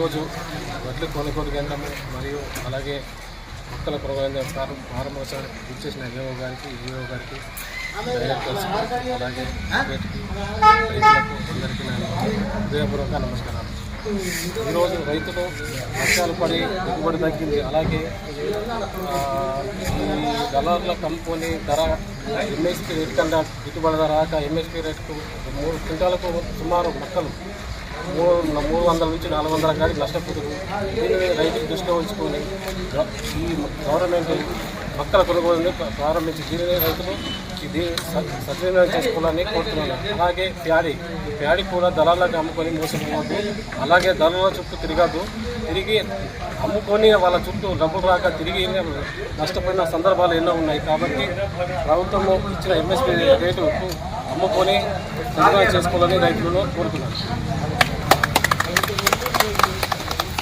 ఈరోజు వడ్లు కొనుగోలు కేంద్రం మరియు అలాగే మొక్కల ప్రోగ్రాం ప్రారంభోత్సవానికి చేసిన ఏఓ గారికి ఈఓ గారికి డైరెక్టర్స్ అలాగే రైతులకు అందరికీ హృదయపూర్వక నమస్కారాలు. ఈరోజు రైతులు వర్షాలు పడి దిగుబడి తగ్గింది. అలాగే ఈ దళారులకు కంపెనీ ధర ఎంఎస్పీ రేట్ కన్నా గిట్టుబడి ధర రాక ఎంఎస్పీ రేటుకు మూడు క్వింటాలకు సుమారు మొక్కలు మూడు మూడు వందల నుంచి నాలుగు వందల కాడికి నష్టపోతుంది దీనిని రైతులు దృష్టిలో ఉంచుకొని ఈ గవర్నమెంట్ మొక్కల కొనుగోలుని ప్రారంభించి దీనినే రైతులు ఇది సద్వినియోగం చేసుకోవాలని కోరుతున్నాను. అలాగే ప్యాడీ ఈ ప్యాడీ కూడా దళాలకు అమ్ముకొని మోసపోవద్దు. అలాగే దళాల చుట్టూ తిరగద్దు. తిరిగి అమ్ముకొని వాళ్ళ చుట్టూ డబ్బులు రాక తిరిగి నష్టపోయిన సందర్భాలు ఎన్నో ఉన్నాయి కాబట్టి ప్రభుత్వం ఇచ్చిన ఎంఎస్పీ రేటు అమ్ముకొని సద్వినియోగం చేసుకోవాలని రైతులను కోరుతున్నాను. Thank you.